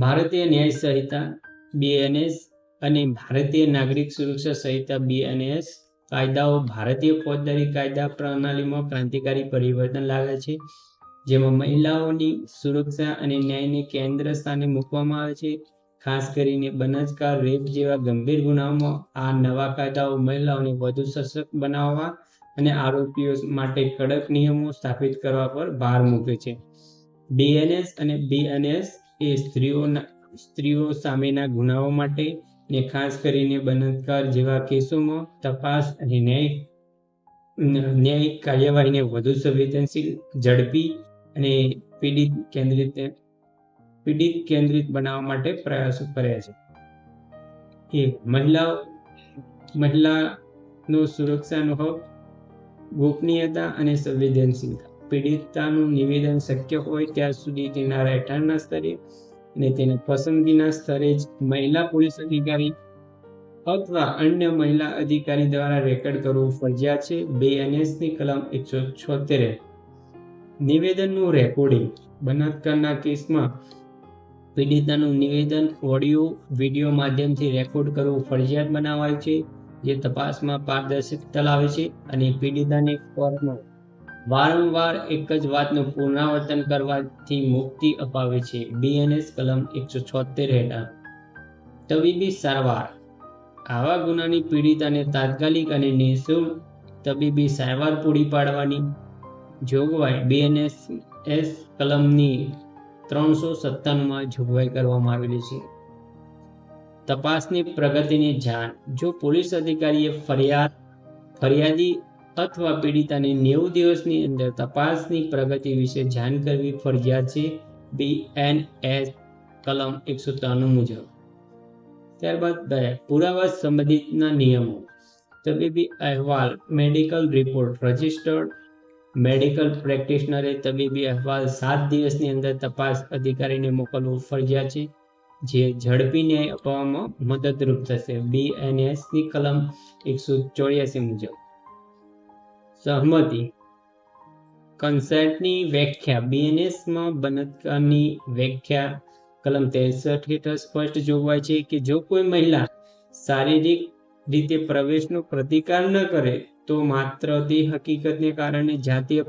ભારતીય ન્યાય સંહિતા બીએનએસ અને ભારતીય નાગરિક સુરક્ષા સંહિતા બીએનએસ કાયદાઓ ભારતીય ફોજદારી કાયદા પ્રણાલીમાં ક્રાંતિકારી પરિવર્તન લાવે છે, જેમાં મહિલાઓની સુરક્ષા અને ન્યાયને કેન્દ્ર સ્થાને મૂકવામાં આવે છે. ખાસ કરીને બલાત્કાર રેપ જેવા ગંભીર ગુનાઓમાં આ નવા કાયદાઓ મહિલાઓને વધુ સશક્ત બનાવવા અને આરોપીઓ માટે કડક નિયમો સ્થાપિત કરવા પર ભાર મૂકે છે. બીએનએસ અને બીએનએસ એ સ્ત્રીઓના, સ્ત્રીઓ સામેના ગુનાઓ માટે ને ખાસ કરીને બલાત્કાર જેવા કેસોમાં તપાસ અને ન્યાય, ન્યાયિક કાર્યવાહીને વધુ સંવેદનશીલ, ઝડપી અને પીડિત કેન્દ્રિત પીડિત કેન્દ્રિત બનાવવા માટે પ્રયાસો કર્યા છે. એ મહિલાઓ, મહિલાનો સુરક્ષાનો હક ગોપનીયતા અને સંવેદનશીલતા. પીડિતાનું નિવેદન શક્ય હોય ત્યાં સુધી તેના રહેઠાણના સ્તરે અને તેના પસંદગીના સ્તરે જ મહિલા પોલીસ અધિકારી અથવા અન્ય મહિલા અધિકારી દ્વારા રેકોર્ડ કરવું ફરજિયાત છે. બે એનએસની કલમ એકસો છોતેર. નિવેદનનું રેકોર્ડિંગ. બલાત્કારના કેસમાં પીડિતાનું નિવેદન, ઓડિયો, વીડિયો માધ્યમથી રેકોર્ડ કરવું ફરજિયાત બનાવાયું છે. જે તપાસમાં પારદર્શકતા લાવે છે અને પીડિતાને કોર્ટમાં વારંવાર એક જ વાતનું પુનરાવર્તન કરવાથી મુક્તિ અપાવે છે. બીએનએસ કલમ એકસો છોતેર હેઠળ. તબીબી સારવાર. આવા ગુનાની પીડિતાને તાત્કાલિક અને નિઃશુલ્ક તબીબી સારવાર પૂરી પાડવાની જોગવાઈ બીએનએસ એસ કલમની ત્રણસો સત્તાણુંમાં જોગવાઈ કરવામાં આવેલી છે. તપાસની પ્રગતિની જાણ. જો પોલીસ અધિકારીએ ફરિયાદ, ફરિયાદી અથવા પીડિતાને નેવું દિવસની અંદર તપાસની પ્રગતિ વિશે જાણ કરવી ફરજિયાત છે. બી એન એસ કલમ એકસો ત્રાણું મુજબ. ત્યારબાદ બે, પુરાવા સંબંધિતના નિયમો. તબીબી અહેવાલ, મેડિકલ રિપોર્ટ રજિસ્ટર્ડ. મેડિકલ પ્રેક્ટિશનરે તબીબી અહેવાલ સાત દિવસની અંદર તપાસ અધિકારીને મોકલવો ફરજિયાત છે, જે ઝડપી ન્યાય અપાવવામાં મદદરૂપ થશે. બી એન એસની કલમ એકસો ચોર્યાસી મુજબ. સહમતિ. કન્સેન્ટની વ્યાખ્યા બીએનએસમાં બલાત્કારની વ્યાખ્યા, કલમ ત્રેસઠ હેઠળ સ્પષ્ટ જોગવાઈ છે કે જો કોઈ મહિલા શારીરિક રીતે પ્રવેશનો પ્રતિકાર ન કરે, તો માત્ર તે હકીકતને કારણે જાતીય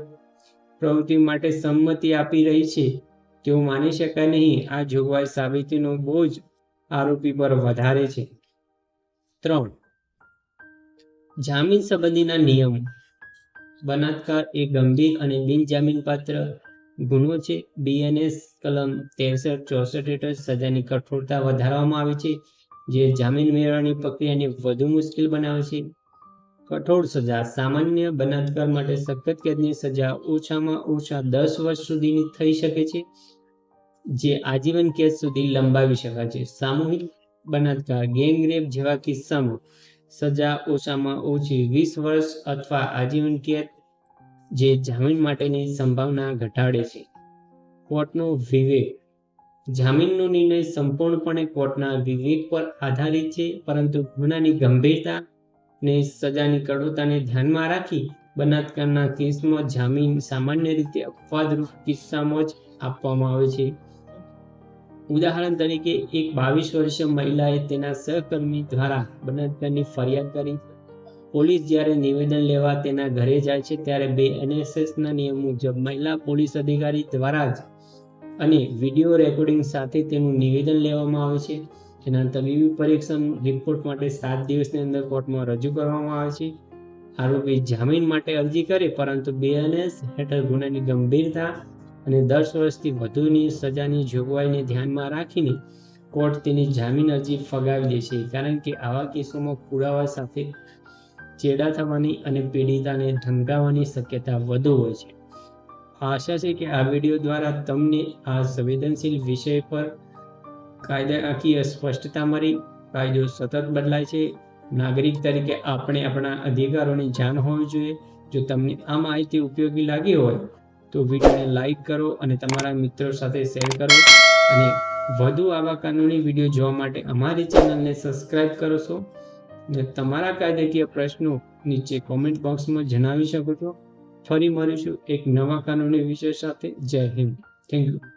પ્રવૃત્તિ માટે સંમતિ આપી રહી છે. તેવું માની શકાય નહીં. આ જોગવાઈ સાબિતીનો બોજ આરોપી પર વધારે છે. ત્રણ. જામીન સંબંધીના નિયમો. બલાત્કાર એ ગંભીર અને બિનજામીનપાત્ર ગુનો છે. બીએનએસ કલમ ત્રેસઠ, ચોસઠ હેઠળ સજાની કઠોરતા વધારવામાં આવી છે, જે જામીન મેળવવાની પ્રક્રિયાને વધુ મુશ્કેલ બનાવે છે. કઠોર સજા સામાન્ય બલાત્કાર માટે સખત કેદની સજા ઓછામાં ઓછા દસ વર્ષ સુધીની થઈ શકે છે, જે આજીવન કેદ સુધી લંબાવી શકાય છે. સામૂહિક બલાત્કાર ગેંગ રેપ જેવા કિસ્સામાં સજા ઓછામાં ઓછી વીસ વર્ષ અથવા આજીવન કેદ જે જામીન માટેની સંભાવના ઘટાડે છે. કોર્ટનો વિવેક. જામીનનો નિર્ણય સંપૂર્ણપણે કોર્ટના વિવેક પર આધારિત છે, પરંતુ ગુનાની ગંભીરતા ને સજાની કડોતાને ધ્યાનમાં રાખી બલાત્કારના કેસમાં જામીન સામાન્ય રીતે અપવાદરૂપ કિસ્સામાં જ આપવામાં આવે છે. ઉદાહરણ તરીકે, એક બાવીસ વર્ષીય મહિલાએ તેના સહકર્મી દ્વારા બળાત્કારની ફરિયાદ કરી. પોલીસ જ્યારે નિવેદન લેવા તેના ઘરે જાય છે, ત્યારે બે એનએસએસના નિયમ મુજબ મહિલા પોલીસ અધિકારી દ્વારા જ અને વીડિયો રેકોર્ડિંગ સાથે તેનું નિવેદન લેવામાં આવે છે. જેના તબીબી પરીક્ષણ રિપોર્ટ માટે સાત દિવસની અંદર કોર્ટમાં રજૂ કરવામાં આવે છે. આરોપી જામીન માટે અરજી કરે, પરંતુ બે એનએસ હેઠળ ગુનાની ગંભીરતા અને દસ વર્ષથી વધુની સજાની જોગવાઈને ધ્યાનમાં રાખીને કોર્ટ તેની જામીન અરજી ફગાવી દે છે. કારણ કે આવા કેસોમાં પુરાવા સાથે ચેડા થવાની અને પીડિતાને ધમકાવવાની શક્યતા વધુ હોય છે. આશા છે કે આ વીડિયો દ્વારા તમને આ સંવેદનશીલ વિષય પર કાયદાકીય સ્પષ્ટતા મળી. કાયદો સતત બદલાય છે. નાગરિક તરીકે આપણે આપણા અધિકારોની જાણ હોવી જોઈએ. જો તમને આ માહિતી ઉપયોગી લાગી હોય તો વિડીયોને લાઈક કરો અને તમારા મિત્રો સાથે શેર કરો. અને વધુ આવા કાનૂની વીડિયો જોવા માટે અમારી ચેનલને સબસ્ક્રાઇબ કરો છો. અને તમારા કાયદાકીય પ્રશ્નો નીચે કોમેન્ટ બોક્સમાં જણાવી શકો છો. ફરી મળીશું એક નવા કાનૂની વિષય સાથે. જય હિન્દ. Thank you